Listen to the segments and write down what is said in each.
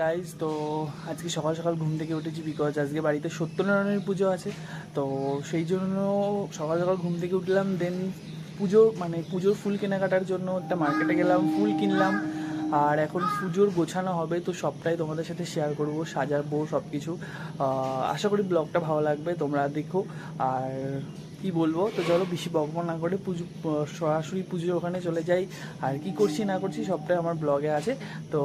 Guys তো আজকে সকাল সকাল ঘুম থেকে উঠেছি বিকজ আজকে বাড়িতে সত্যনারায়ণের পুজো আছে। তো সেই জন্য সকাল সকাল ঘুম থেকে উঠলাম দেন পুজো মানে পুজোর ফুল কেনাকাটার জন্য একটা মার্কেটে গেলাম, ফুল কিনলাম। আর এখন পুজোর গোছানো হবে, তো সবটাই তোমাদের সাথে শেয়ার করব, সাজাবো সব কিছু আশা করি ব্লগটা ভালো লাগবে, তোমরা দেখো। আর কি বলব? তো চলো বেশি বকবক না করে পুজো সরাসরি পুজোর ওখানে চলে যাই। আর কি করছি, না করছি সবটাই আমার ব্লগে আছে। তো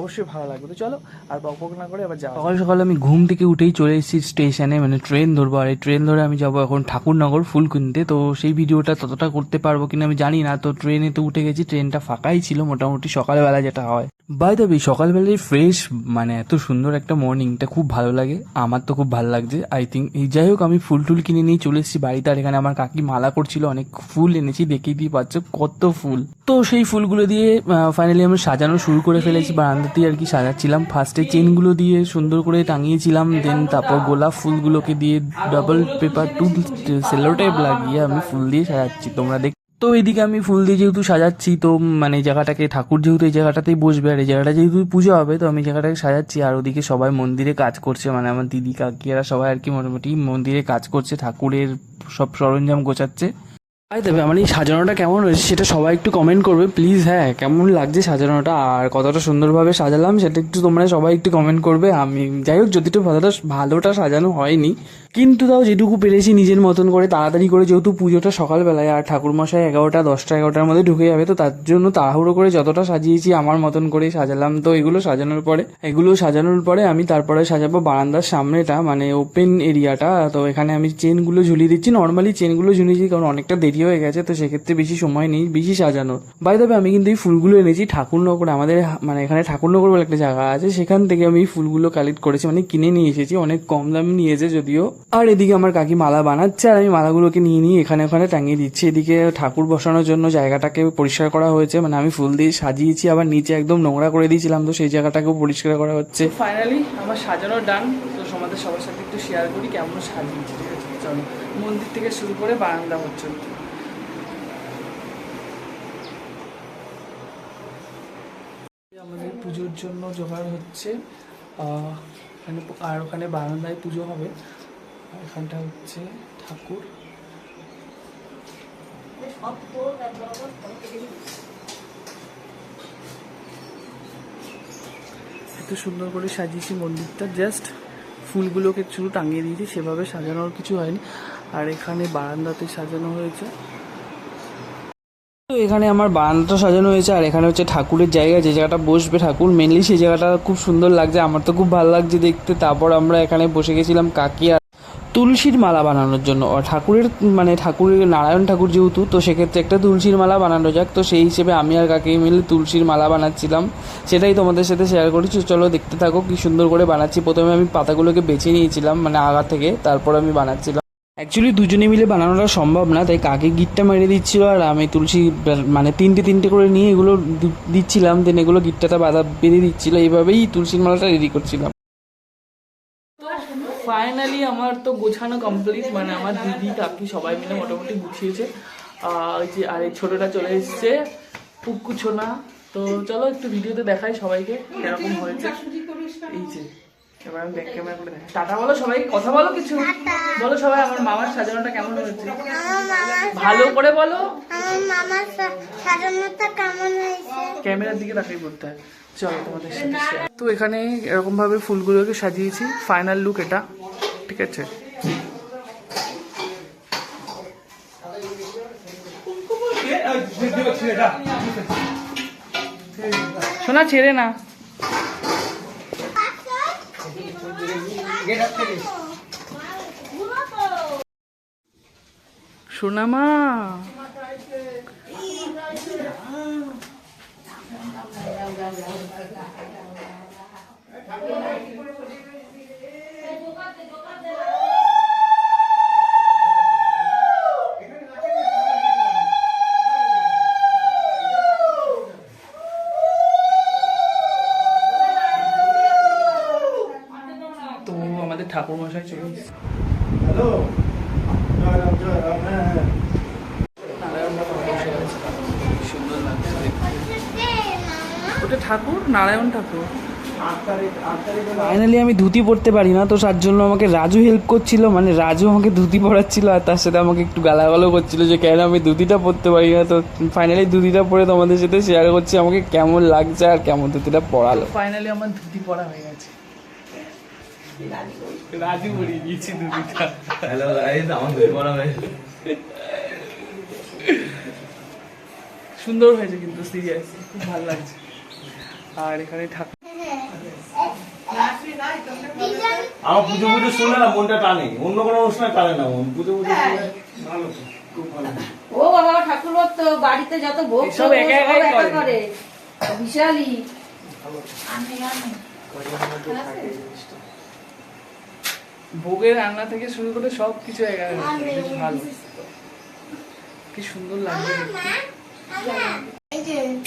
অবশ্যই ভালো লাগবে। তো চলো, আর বকবক না করে আবার যাও সকাল সকাল আমি ঘুম থেকে উঠেই চলে এসেছি স্টেশনে মানে ট্রেন ধরবো। আর এই ট্রেন ধরে আমি যাব এখন ঠাকুরনগর ফুল কিনতে তো সেই ভিডিওটা ততটা করতে পারব কিনা আমি জানি না। তো ট্রেনে তো উঠে গেছি, ট্রেনটা ফাঁকাই ছিল মোটামুটি সকালবেলা যেটা হয়। বাই দ্য সকালবেলায় ফ্রেশ মানে এত সুন্দর একটা মর্নিংটা খুব ভালো লাগে। আমার তো খুব ভালো লাগছে। আই থিঙ্ক এই যাই হোক, আমি ফুল টুল কিনে নিয়ে চলে এসেছি বাড়িতে, আর এখানে আমার কাকি মালা করছিল। অনেক ফুল এনেছি দেখেই দিয়ে পাচ্ছ কত ফুল। তো সেই ফুলগুলো দিয়ে ফাইনালি আমি সাজানো শুরু করে ফেলেছি। বারান্দাতেই আর কি সাজাচ্ছিলাম। ফার্স্টে চেনগুলো দিয়ে সুন্দর করে টাঙিয়েছিলাম। দেন তারপর গোলাপ ফুলগুলোকে দিয়ে ডাবল পেপার টু সেলোটাইপ লাগিয়ে আমি ফুল দিয়ে সাজাচ্ছি। তোমরা দেখ তো এইদিকে আমি ফুল দিয়ে যেহেতু সাজাচ্ছি, তো মানে জায়গাটাকে, ঠাকুর যেহেতু এই জায়গাটাতেই বসবে আর এই জায়গাটা যেহেতু পুজো হবে, তো আমি জায়গাটাকে সাজাচ্ছি। আর ওদিকে সবাই মন্দিরে কাজ করছে মানে আমার দিদি, কাকিরা সবাই আর কি মোটামুটি মন্দিরে কাজ করছে, ঠাকুরের সব সরঞ্জাম গোছাচ্ছে। আই দেবে আমার এই সাজানোটা কেমন হয়েছে সেটা সবাই একটু কমেন্ট করবে। প্লিজ হ্যাঁ কেমন লাগছে সাজানোটা আর কতটা সুন্দরভাবে সাজালাম সেটা একটু তোমরা সবাই একটু কমেন্ট করবে। আমি, যাই হোক, যদিটা ভালোটা ভালোটা সাজানো হয়নি, কিন্তু তাও যেটুকু পেরেছি নিজের মতন করে তাড়াতাড়ি করে, যেহেতু পুজোটা সকালবেলায় আর ঠাকুরমশাই এগারোটা, দশটা, এগারোটার মধ্যে ঢুকে যাবে, তো তার জন্য তাড়াহুড়ো করে যতটা সাজিয়েছি আমার মতন করে সাজালাম। তো এগুলো সাজানোর পরে, এগুলো সাজানোর পরে আমি তারপরে সাজাবো বারান্দার সামনেটা মানে ওপেন এরিয়াটা তো এখানে আমি চেনগুলো ঝুলিয়ে দিচ্ছি। নর্মালি চেনগুলো ঝুলিয়েছি, কারণ অনেকটা দেরি হয়ে গেছে, তো সেক্ষেত্রে বেশি সময় নেই, বেশি সাজানোর। বাই তবে আমি কিন্তু এই ফুলগুলো এনেছি ঠাকুরনগর, আমাদের মানে এখানে ঠাকুরনগর বলে একটা জায়গা আছে, সেখান থেকে আমি এই ফুলগুলো কালেক্ট করেছি মানে কিনে নিয়ে এসেছি, অনেক কম দামে নিয়েছে যদিও। আর এদিকে আমার কাকি মালা বানাচ্ছে, আর আমি মালাগুলোকে নিয়ে নিয়ে এখানে ওখানে টাঙিয়ে দিচ্ছি। এদিকে ঠাকুর বসানোর জন্য জায়গাটাকে পরিষ্কার করা হয়েছে মানে আমি ফুল দিয়ে সাজিয়েছি, আবার নিচে একদম নোংরা করে দিয়েছিলাম, তো সেই জায়গাটাকেও পরিষ্কার করা হচ্ছে। ফাইনালি আমার সাজানো ডান তো সবার সাথে একটু শেয়ার করি কেমন সাজিয়েছি, ঠিক আছে? চলো, মন্দির থেকে শুরু করে বারান্দা পর্যন্ত। আমাদের পুজোর জন্য জোগাড় হচ্ছে। আর ওখানে বারান্দায় পুজো হবে। এখানটা হচ্ছে ঠাকুর। এত সুন্দর করে সাজিয়েছি মন্দিরটা। জাস্ট ফুলগুলোকে শুধু টাঙিয়ে দিয়েছি, সেভাবে সাজানোর কিছু হয়নি। আর এখানে বারান্দাতে সাজানো হয়েছে। তো এখানে আমার বারান্দাটা সাজানো হয়েছে, আর এখানে হচ্ছে ঠাকুরের জায়গা, যে জায়গাটা বসবে ঠাকুর মেনলি সেই জায়গাটা খুব সুন্দর লাগছে, আমার তো খুব ভালো লাগছে দেখতে। তারপর আমরা এখানে বসে গেছিলাম কাকি আর তুলসীর মালা বানানোর জন্য। ঠাকুরের মানে ঠাকুরের নারায়ণ ঠাকুর যেহেতু, তো সেক্ষেত্রে একটা তুলসীর মালা বানানো যাক। তো সেই হিসেবে আমি আর কাকি মিলে তুলসীর মালা বানাচ্ছিলাম। সেটাই তোমাদের সাথে শেয়ার করেছি। চলো দেখতে থাকো কি সুন্দর করে বানাচ্ছি। প্রথমে আমি পাতাগুলোকে বেছে নিয়েছিলাম মানে আগা থেকে, তারপর আমি বানাচ্ছিলাম। অ্যাকচুয়ালি দুজনে মিলে বানানোটা সম্ভব না, তাই কাকে গিটটা মেরে দিচ্ছিল আর আমি তুলসী মানে তিনটে তিনটে করে নিয়ে এগুলো দিচ্ছিলাম দেন এগুলো গিটটাটা বাধা বেঁধে দিচ্ছিল, এইভাবেই তুলসীর মালাটা রেডি করছিলাম। ফাইনালি আমার তো গোছানো কমপ্লিট মানে আমার দিদি, কাকি সবাই মিলে মোটামুটি গুছিয়েছে। ওই যে, আর এই ছোটটা চলে এসছে পুক্কু ছোনা তো চলো একটু ভিডিওতে দেখাই সবাইকে, কীরকম হয়েছে। এই যে টাটা বলো কথা বলো কিছু। বলো সবাই, আমার মামার সাজানোটা কেমন ভালো করে বলো। ক্যামেরার দিকে করতে হয়। চলো তো এখানে এরকম ভাবে ফুলগুলোকে সাজিয়েছি ফাইনাল লুক এটা, ঠিক আছে? শোনা, ছেড়ে না। সোনা মা মশাই হ্যালো জয় রাম জয় রাম হ্যাঁ হ্যাঁ। ওটা ঠাকুর? নারায়ণ ঠাকুর। ফাইনালি আমি ধুতি পরতে পারি না তো তার জন্য আমাকে রাজু হেল্প করছিল মানে রাজু আমাকে ধুতি পরাচ্ছিল আর তার সাথে আমাকে একটু গালাগালও করছিল যে কেন আমি ধুতিটা পরতে পারি না? তো ফাইনালি ধুতিটা পরে তোমাদের সাথে শেয়ার করছি আমাকে কেমন লাগছে আর কেমন ধুতিটা পরালো। ফাইনালি আমার ধুতি পরা হয়ে গেছে। রাজু পরিয়ে দিয়েছি হ্যালো গাইস আমার হয়েছে সুন্দর হয়েছে কিন্তু সিরিয়াস খুব ভালো লাগছে। আর এখানে ঠাকুর আমার পুজো পুজো শুনলে না মনটা টানে। অন্য কোনো অনুষ্ঠানে টানে না মন। পুজো পুজো শুনলে ভালো তো, খুব ভালো। ও বাবা ঠাকুর ভক্ত বাড়িতে যত ভোগ করব, একা একাই একা করে। করে। বিশালই। ভোগের রান্না থেকে শুরু করে সব কিছু এখানে বেশ ভালো। কি সুন্দর লাগছে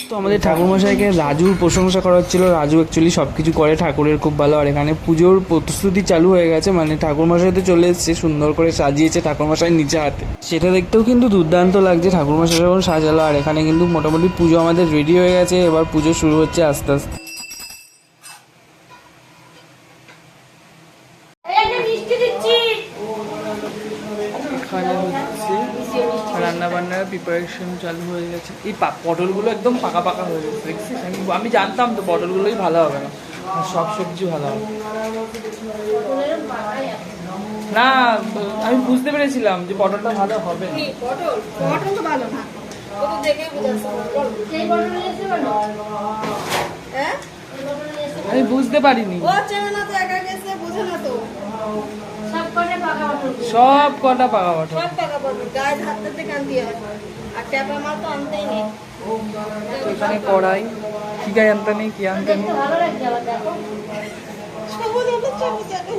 তো আমাদের ঠাকুরমশাইকে রাজুর প্রশংসা করা হচ্ছিল। রাজু অ্যাকচুয়ালি সব কিছু করে ঠাকুরের খুব ভালো। আর এখানে পুজোর প্রস্তুতি চালু হয়ে গেছে। মানে ঠাকুরমশাই তো চলে এসেছে সুন্দর করে সাজিয়েছে ঠাকুরমশাই নিচে হাতে। সেটা দেখতেও কিন্তু দুর্দান্ত লাগছে। ঠাকুরমশাই যখন সাজালো আর এখানে কিন্তু মোটামুটি পুজো আমাদের রেডি হয়ে গেছে। এবার পুজো শুরু হচ্ছে আস্তে আস্তে এই যে মিষ্টি দিচ্ছি এখানে হচ্ছে রান্না বান্নার প্রিপারেশন চালু হয়ে গেছে। এই পা- পটলগুলো একদম পাকা পাকা হয়ে গেছে। দেখছিস আমি আমি জানতাম তো পটলগুলোই ভালো হবে না। সব সবজি ভালো হবে। না আমি বুঝতে পেরেছিলাম যে পটলটা ভালো হবে না। পটল পটল তো ভালো না। ও তো দেখে বুঝাচ্ছে। সেই পটল নিয়েছে বলো। হ্যাঁ? আমি বুঝতে পারিনি ও চেনে না তো একা গেছে বুঝে না তো। সব কটা পাকা পটল সব পাকা পটল গায়ে হাত হাতে কান আর ট্যাপা মাল তো আনতেই নেই। এখানে কড়াই। কি গায়ে আনতে নেই কি আনতে নেই? ভালো লাগছে আবার দেখো। সবুজ আলো সবুজ আলো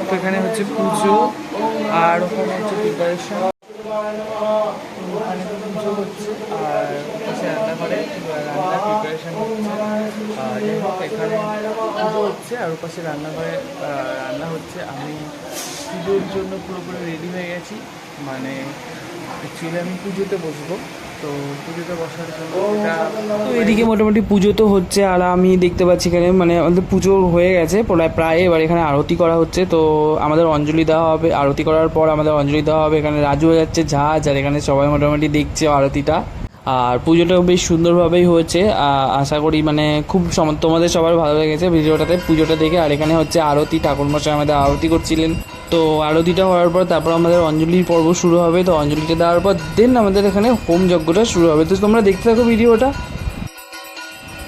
তো এখানে হচ্ছে পুজো আর ওখানে হচ্ছে প্রিপারেশন ওখানে পুজো হচ্ছে আর রান্নাঘরে রান্নার প্রিপারেশন হচ্ছে। আর যাই এখানে পুজো হচ্ছে আর ওপাশে রান্নাঘরে রান্না হচ্ছে আমি পুজোর জন্য পুরোপুরি রেডি হয়ে গেছি। মানে অ্যাকচুয়ালি আমি পুজোতে বসবো। তো পুজোতে বসার জন্য তো এদিকে মোটামুটি পুজো তো হচ্ছে আর আমি দেখতে পাচ্ছি এখানে মানে আমাদের পুজো হয়ে গেছে প্রায় প্রায় এবার এখানে আরতি করা হচ্ছে। তো আমাদের অঞ্জলি দেওয়া হবে আরতি করার পর আমাদের অঞ্জলি দেওয়া হবে। এখানে রাজু হয়ে যাচ্ছে ঝাঁজ আর এখানে সবাই মোটামুটি দেখছে আরতিটা। আর পুজোটাও বেশ সুন্দরভাবেই হয়েছে আশা করি মানে খুব তোমাদের সবার ভালো লেগেছে ভিডিওটাতে, পুজোটা দেখে। আর এখানে হচ্ছে আরতি, ঠাকুরমশাই আমাদের আরতি করছিলেন। তো আরতিটা হওয়ার পর তারপর আমাদের অঞ্জলির পর্ব শুরু হবে। তো অঞ্জলিটা দেওয়ার পর দেন আমাদের এখানে হোম যজ্ঞটা শুরু হবে। তো তোমরা দেখতে থাকো ভিডিওটা।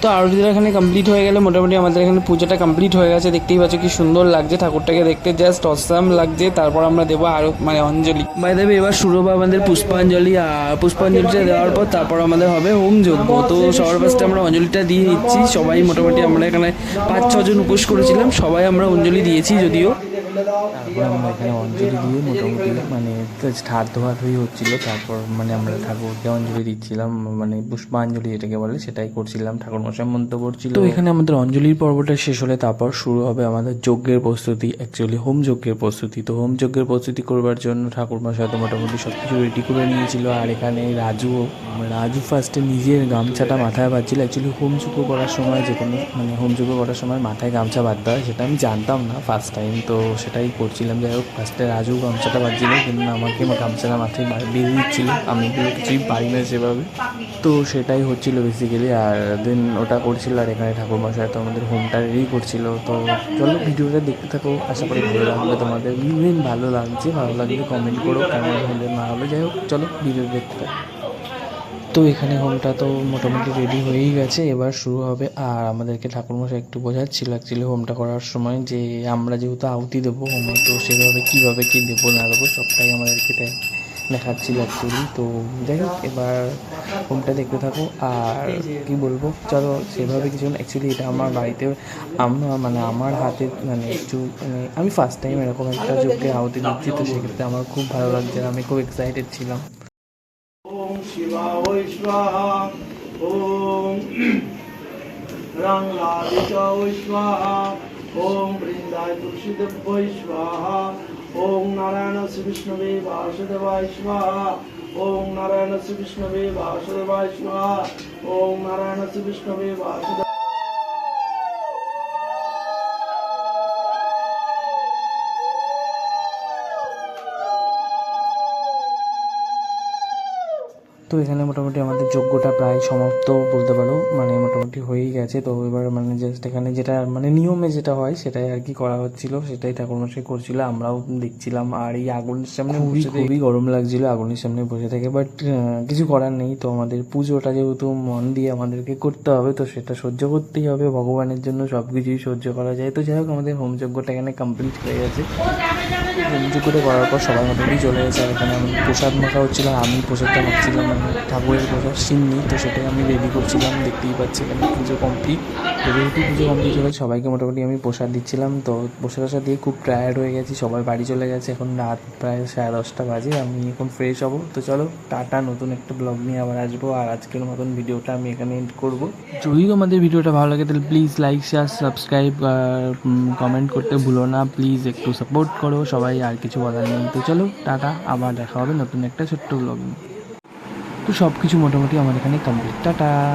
তো আরতিটা এখানে কমপ্লিট হয়ে গেলে মোটামুটি আমাদের এখানে পুজোটা কমপ্লিট হয়ে গেছে। দেখতেই পাচ্ছ কি সুন্দর লাগছে ঠাকুরটাকে দেখতে জাস্ট অসাম লাগছে। তারপর আমরা দেবো আরও মানে অঞ্জলি। বাই দেবে এবার শুরু হবে আমাদের পুষ্পাঞ্জলি পুষ্পাঞ্জলিটা দেওয়ার পর তারপর আমাদের হবে হোম যজ্ঞ। তো সবার ফার্স্টে আমরা অঞ্জলিটা দিয়ে দিচ্ছি। সবাই মোটামুটি আমরা এখানে পাঁচ, ছজন উপোস করেছিলাম। সবাই আমরা অঞ্জলি দিয়েছি যদিও। তারপর আমরা এখানে অঞ্জলি দিয়ে মোটামুটি মানে হাত ধোয়াধুয়ি হচ্ছিল। তারপর মানে আমরা ঠাকুরকে অঞ্জলি দিচ্ছিলাম মানে পুষ্পাঞ্জলি যেটাকে বলে সেটাই করছিলাম ঠাকুর মশাই মন্ত্র করছিল তো এখানে আমাদের অঞ্জলির পর্বটা শেষ হলে তারপর শুরু হবে আমাদের যজ্ঞের প্রস্তুতি অ্যাকচুয়ালি হোম যজ্ঞের প্রস্তুতি। তো হোম যজ্ঞের প্রস্তুতি করবার জন্য ঠাকুর মশাই তো মোটামুটি সব কিছু রেডি করে নিয়েছিল। আর এখানে রাজু রাজু ফার্স্টে নিজের গামছাটা মাথায় বাঁধছিল। অ্যাকচুয়ালি হোম যজ্ঞ করার সময় যে কোনো মানে হোম যজ্ঞ করার সময় মাথায় গামছা বাঁধতে হয়, সেটা আমি জানতাম না ফার্স্ট টাইম তো সেটাই করছিলাম। যাই হোক ফার্স্টে রাজু গামছাটা বাঁধছিল কিন্তু আমাকে আমার গামছাটা মাথায় বা- বেঁধে দিচ্ছিল। আমি তো কিছুই পারি না সেভাবে। তো সেটাই হচ্ছিল বেসিক্যালি আর দেন ওটা করছিল আর এখানে ঠাকুর মশাই তো আমাদের হোমটা রেডি করছিল। তো চলো ভিডিওটা দেখতে থাকো, আশা করি ভালো লাগবে তোমাদের। ইভেন ভালো লাগছে, ভালো লাগলে কমেন্ট করো, কেমন হলে না হলে যাই হোক, চলো ভিডিও দেখতে থাকো। তো এখানে হোমটা তো মোটামুটি রেডি হয়েই গেছে। এবার শুরু হবে। আর আমাদেরকে ঠাকুরমশাই একটু বোঝাচ্ছিল অ্যাকচুয়ালি হোমটা করার সময় যে আমরা যেহেতু আহুতি দেবো হোমে তো সেভাবে কীভাবে কী দেবো না দেবো সবটাই আমাদেরকে দেখাচ্ছিল অ্যাকচুয়ালি তো যাই হোক, এবার হোমটা দেখতে থাকো। আর কি বলব? চলো, সেভাবে কিছু অ্যাকচুয়ালি এটা আমার বাড়িতে, আমরা মানে আমার হাতে মানে একটু মানে আমি ফার্স্ট টাইম এরকম একটা যোগ্যে আহুতি দিচ্ছি, তো সেক্ষেত্রে আমার খুব ভালো লাগছে। আমি খুব এক্সাইটেড ছিলাম। शिवाय स्वाहा ॐ ओ स्वाहा ॐ वृंदा तुलसीदेव्यै स्वाहा ओम नारायण श्री श्रीविष्णवे वासुदेवाय स्वाहा ओम नारायण श्री श्रीविष्णवे वासुदेवाय स्वाहा ओम नारायण श्री श्रीविष्णवे वासुदेव তো এখানে মোটামুটি আমাদের যজ্ঞটা প্রায় সমাপ্ত বলতে পারো। মানে মোটামুটি হয়েই গেছে। তো এবার মানে জাস্ট এখানে যেটা মানে নিয়মে যেটা হয় সেটাই আর কি করা হচ্ছিল। সেটাই ঠাকুরমশাই করছিল। আমরাও দেখছিলাম আর এই আগুনের সামনে খুবই খুবই গরম লাগছিল আগুনের সামনে বসে থেকে। বাট কিছু করার নেই। তো আমাদের পুজোটা যেহেতু মন দিয়ে আমাদেরকে করতে হবে তো সেটা সহ্য করতেই হবে। ভগবানের জন্য সব কিছুই সহ্য করা যায়। তো যাই হোক আমাদের হোমযজ্ঞটা এখানে কমপ্লিট হয়ে গেছে। হোমযজ্ঞটা করার পর সবাই মোটামুটি চলে গেছে। আর এখানে আমি প্রসাদ মাখা হচ্ছিল। আমি প্রসাদটা মাখছিলাম। ঠাকুরের প্রসাদ সিন্নি তো সেটাই আমি রেডি করছিলাম দেখতেই পাচ্ছি এখানে পুজো কমপ্লিট যেহেতু পুজো কমপ্লিট গেছে, সবাইকে মোটামুটি আমি প্রসাদ দিচ্ছিলাম তো প্রসাদ টসাদ দিয়ে খুব টায়ার্ড হয়ে গেছি সবাই বাড়ি চলে গেছে এখন রাত প্রায় সাড়ে দশটা বাজে আমি এখন ফ্রেশ হব। তো চলো টাটা নতুন একটা ব্লগ নিয়ে আবার আসব আর আজকের মতন ভিডিওটা আমি এখানে এন্ড করব। যদি তোমাদের ভিডিওটা ভালো লাগে তাহলে please like share subscribe comment করতে ভুলো না। প্লিজ একটু সাপোর্ট করো সবাই আর কিছু বলার নেই। তো চলো টাটা আবার দেখা হবে নতুন একটা ছোট্ট ব্লগ নিয়ে। তো সব কিছু মোটামুটি আমার এখানে কমপ্লিট টাটা।